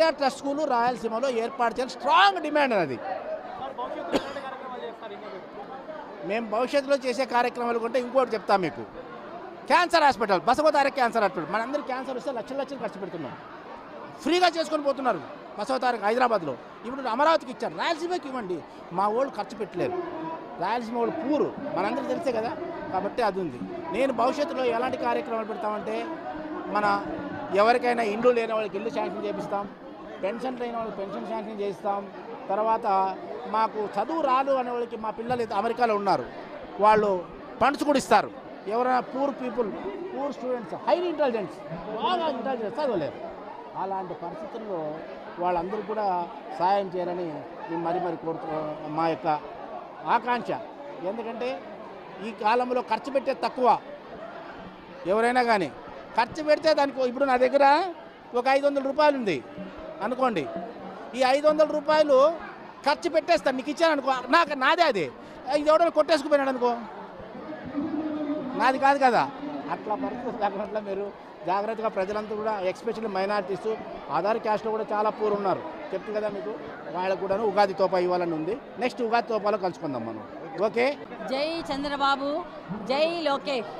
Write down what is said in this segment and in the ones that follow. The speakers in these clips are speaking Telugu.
ఎన్టీఆర్ ట్రస్ట్ స్కూలు రాయలసీమలో ఏర్పాటు చేయాలి స్ట్రాంగ్ డిమాండ్ అది. మేము భవిష్యత్తులో చేసే కార్యక్రమాలు కొంటే ఇంకోటి చెప్తాం మీకు. Cancer hospital Basavatarak cancer hospital మనందరూ క్యాన్సర్ వస్తే లక్షల లక్షలు ఖర్చు పెడుతున్నాం. ఫ్రీగా చేసుకొని పోతున్నారు బసవతారక్ హైదరాబాద్లో. ఇప్పుడు అమరావతికి ఇచ్చారు. రాయలసీమకి ఇవ్వండి. మా వాళ్ళు ఖర్చు పెట్టలేరు. రాయలసీమ వాళ్ళు పూరు. మనందరికీ తెలిసే కదా. కాబట్టి అది ఉంది. నేను భవిష్యత్తులో ఎలాంటి కార్యక్రమాలు పెడతామంటే మన ఎవరికైనా ఇండ్లు లేని వాళ్ళకి ఇల్లు శాంక్షన్ చేపిస్తాం. పెన్షన్ లేని వాళ్ళకి పెన్షన్ శాంక్షన్ చేస్తాం తర్వాత మాకు చదువు రాదు అనే వాళ్ళకి మా పిల్లలు అయితే అమెరికాలో ఉన్నారు. వాళ్ళు ఫండ్స్ కూడా ఇస్తారు. ఎవరైనా poor people poor students highly intelligence బాగా ఇంటెలిజెన్స్ చదవలేరు. అలాంటి పరిస్థితుల్లో వాళ్ళందరూ కూడా సహాయం చేయాలని మేము మరి మరి కోరుతూ మా యొక్క ఆకాంక్ష. ఎందుకంటే ఈ కాలంలో ఖర్చు పెట్టేది తక్కువ. ఎవరైనా కానీ ఖర్చు పెడితే దానికి ఇప్పుడు నా దగ్గర ఒక ఐదు వందల రూపాయలు ఉంది. అనుకోండి. ఈ ఐదు వందల రూపాయలు ఖర్చు పెట్టేస్తాను నీకు ఇచ్చాను అనుకో. నాకు నాదే అది. ఇది ఎవడో కొట్టేసుకుపోయినాడు అనుకో. నాది కాదు కదా. అట్లా పరిస్థితి మీరు జాగ్రత్తగా ప్రజలంతా కూడా ఎక్స్పెషల్లీ మైనారిటీస్ ఆధార్ క్యాస్ట్లో కూడా చాలా పూర్ ఉన్నారు. చెప్తుంది కదా మీకు? వాళ్ళకు కూడా ఉగాది తోపా ఇవ్వాలని ఉంది. నెక్స్ట్ ఉగాది తోపాలో కలుసుకుందాం మనం. ఓకే? జై చంద్రబాబు జై లోకేష్.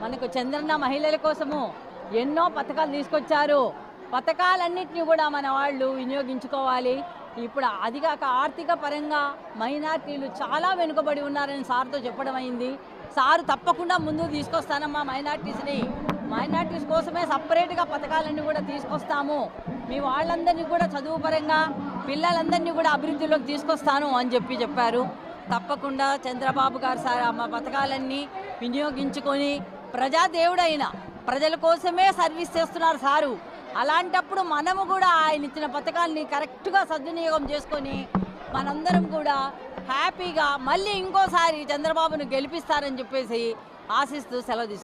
మనకు చంద్రన్న మహిళల కోసము ఎన్నో పథకాలు తీసుకొచ్చారు. పథకాలన్నింటినీ కూడా మన వాళ్ళు వినియోగించుకోవాలి. ఇప్పుడు అదిగాక ఆర్థిక పరంగా మైనార్టీలు చాలా వెనుకబడి ఉన్నారని సార్తో చెప్పడం అయింది. సారు తప్పకుండా ముందు తీసుకొస్తానమ్మా మైనార్టీస్ని. మైనార్టీస్ కోసమే సపరేట్గా పథకాలన్నీ కూడా తీసుకొస్తాము. మీ వాళ్ళందరినీ కూడా చదువు పరంగా పిల్లలందరినీ కూడా అభివృద్ధిలోకి తీసుకొస్తాను అని చెప్పి చెప్పారు. తప్పకుండా చంద్రబాబు గారు సార్ మా పథకాలన్నీ వినియోగించుకొని ప్రజాదేవుడైన ప్రజల కోసమే సర్వీస్ చేస్తున్నారు సారు. అలాంటప్పుడు మనము కూడా ఆయన ఇచ్చిన పథకాల్ని కరెక్ట్గా సద్వినియోగం చేసుకొని మనందరం కూడా హ్యాపీగా మళ్ళీ ఇంకోసారి చంద్రబాబును గెలిపిస్తారని చెప్పేసి ఆశిస్తూ సెలవు